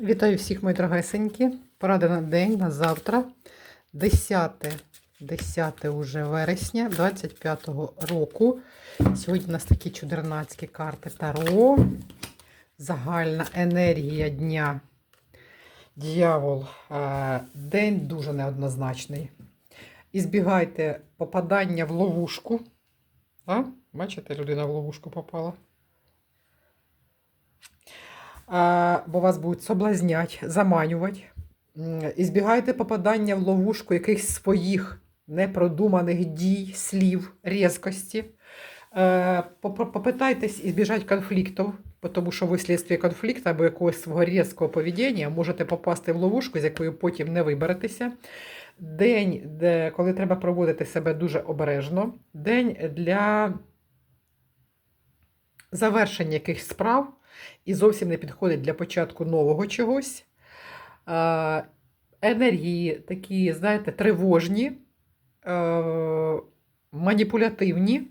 Вітаю всіх, мої дорогесенькі. Порада на день на завтра. 10, 10 уже вересня 25-го року. Сьогодні у нас такі чудернацькі карти Таро. Загальна енергія дня. Дьявол. Е, День дуже неоднозначний. Ізбігайте попадання в ловушку. А? Бачите, людина в ловушку попала. Бо вас будуть соблазнять, заманювати. Ізбігайте попадання в ловушку якихось своїх непродуманих дій, слів, різкості. Е, Попитайтесь ізбіжати конфліктів, тому що ви вслідстві конфлікту або якогось свого різкого поведіння можете попасти в ловушку, з якою потім не виберетеся. День, де, коли треба проводити себе дуже обережно. День для завершення якихось справ і зовсім не підходить для початку нового чогось. Енергії такі, знаєте, тривожні, маніпулятивні,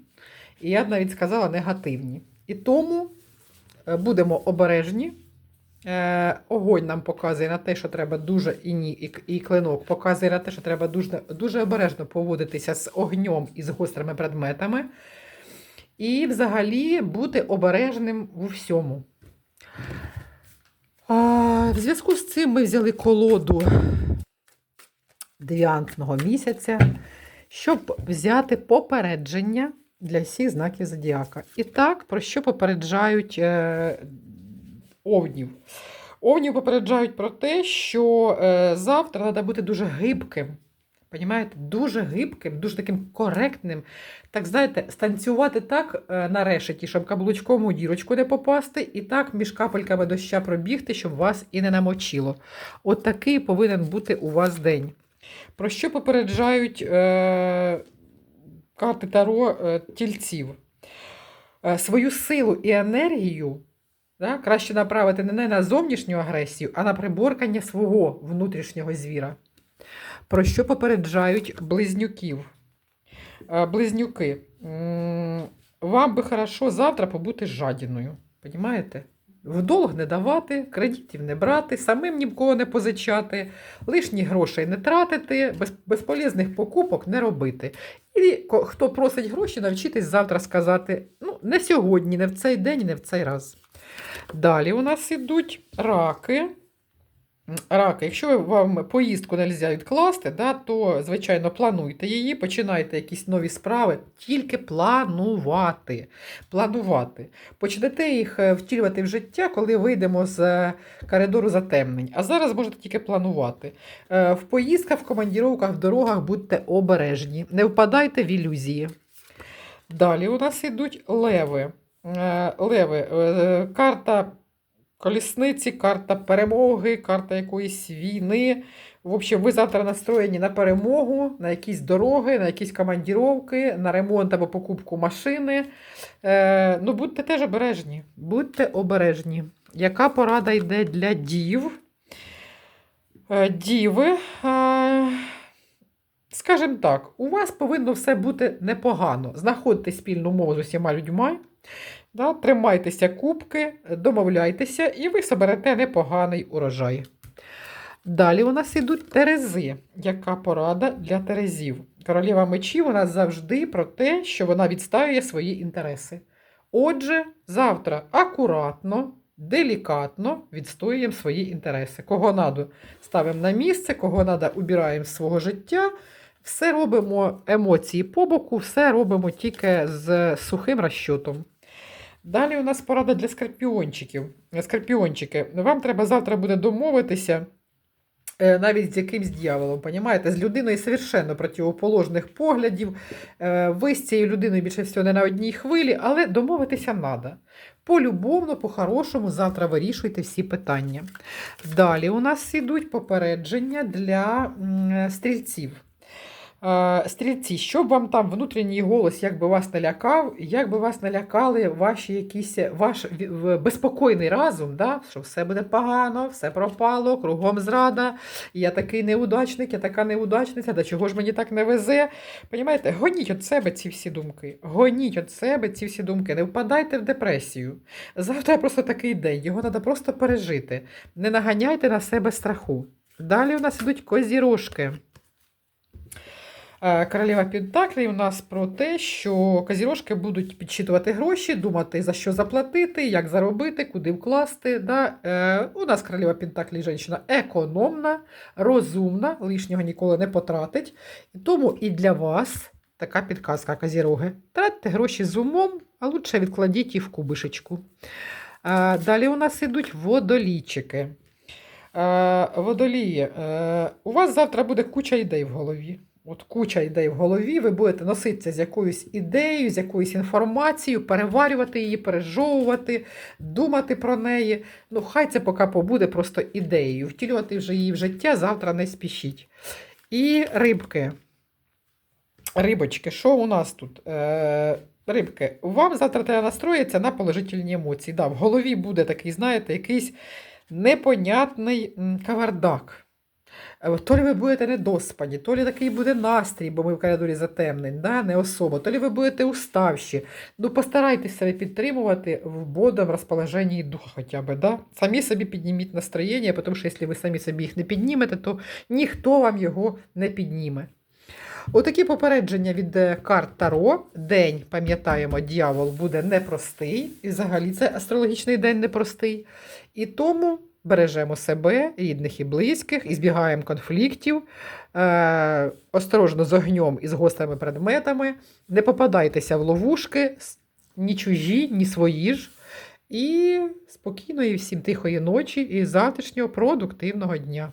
і я б навіть сказала негативні. І тому е, будемо обережні. Е, огонь нам показує на те, що треба дуже і ні, і клинок показує на те, що треба дуже, дуже обережно поводитися з огнем і з гострими предметами. І взагалі бути обережним у всьому. В зв'язку з цим ми взяли колоду девіантного місяця, щоб взяти попередження для всіх знаків зодіака. І так, про що попереджають е, овнів? Овнів попереджають про те, що е, завтра треба бути дуже гибким. Понімаєте? Дуже гибким, дуже таким коректним. Так, знаєте, станцювати так е, на решеті, щоб каблучком у дірочку не попасти, і так між капельками доща пробігти, щоб вас і не намочило. От такий повинен бути у вас день. Про що попереджають е, карти Таро е, тільців? Е, свою силу і енергію да, краще направити не на зовнішню агресію, а на приборкання свого внутрішнього звіра. Про що попереджають близнюків? Е, Близнюки, вам би хорошо завтра побути жадіною. Понімаєте? В долг не давати, кредитів не брати, самим ні в кого не позичати, лишніх грошей не тратити, без, безполезних покупок не робити. І хто просить гроші, навчитись завтра сказати: ну, не сьогодні, не в цей день, не в цей раз. Далі у нас ідуть раки. Раки, якщо вам поїздку не відкласти, да, то, звичайно, плануйте її, починайте якісь нові справи, тільки планувати. планувати. Почнете їх е, втілювати в життя, коли вийдемо з е, коридору затемнень. А зараз можете тільки планувати. Е, В поїздках, в командіровках, в дорогах будьте обережні, не впадайте в ілюзії. Далі у нас йдуть леви. Леви, карта колісниці, карта перемоги, карта якоїсь війни. В общем, ви завтра настроєні на перемогу, на якісь дороги, на якісь командіровки, на ремонт або покупку машини. Е, ну, будьте теж обережні. Будьте обережні. Яка порада йде для дів? Е, діви. Е, скажімо так, у вас повинно все бути непогано. Знаходьте спільну мову з усіма людьми. Да, тримайтеся кубки, домовляйтеся, і ви соберете непоганий урожай. Далі у нас ідуть терези. Яка порада для терезів? Королева мечів нас завжди про те, що вона відстоює свої інтереси. Отже, завтра акуратно, делікатно відстоюємо свої інтереси. Кого надо, ставимо на місце, кого надо, убираємо з свого життя. Все робимо емоції по боку, все робимо тільки з сухим розчотом. Далі у нас порада для скорпіончиків. Скорпіончики, вам треба завтра буде домовитися е, навіть з якимсь дьяволом, понімаєте? з людиною совершенно противоположних поглядів. Е, Ви з цією людиною більше всього не на одній хвилі, але домовитися треба. Полюбовно, по-хорошому, завтра вирішуйте всі питання. Далі у нас ідуть попередження для стрільців. Е, Стрільці, щоб вам там внутрішній голос, як би вас не лякав, як би вас не лякали ваші якісь ваш безпокійний разум, да? що все буде погано, все пропало, кругом зрада, я такий неудачник, я така неудачниця, да чого ж мені так не везе. Понімаєте, гоніть від себе ці всі думки. Гоніть від себе ці всі думки. Не впадайте в депресію. Завтра просто такий день, його треба просто пережити. Не наганяйте на себе страху. Далі у нас ідуть козірожки. Е, Королева Пентаклі у нас про те, що козірожки будуть підсчитувати гроші, думати, за що заплатити, як заробити, куди вкласти. Да? Е, у нас королева Пентаклі жінка економна, розумна, лишнього ніколи не потратить. Тому і для вас така підказка козіроги. Тратьте гроші з умом, а лучше відкладіть їх в кубишечку. Е, далі у нас ідуть водолійчики. Е, водолії, е, у вас завтра буде куча ідей в голові. От куча ідей в голові, ви будете носитися з якоюсь ідеєю, з якоюсь інформацією, переварювати її, пережовувати, думати про неї. Ну, хай це поки побуде просто ідеєю. Втілювати вже її в життя завтра не спішіть. І рибки. Рибочки, що у нас тут? Е, рибки, вам завтра треба настроїтися на положительні емоції. Да, в голові буде такий, знаєте, якийсь непонятний кавардак. Е, То лі ви будете недоспані, то лі такий буде настрій, бо ми в коридорі затемнень, да? не особо, то лі ви будете уставші. Ну, постарайтесь себе підтримувати в бодом розположенні духа хоча б. Да? Самі собі підніміть настроєння, тому що якщо ви самі собі їх не піднімете, то ніхто вам його не підніме. Отакі попередження від е, карт Таро. День, пам'ятаємо, дьявол буде непростий. І взагалі це астрологічний день непростий. І тому бережемо себе, рідних і близьких, і збігаємо конфліктів, е, осторожно з огнем і з гострими предметами. Не попадайтеся в ловушки, ні чужі, ні свої ж. І спокійної всім тихої ночі і завтрашнього продуктивного дня.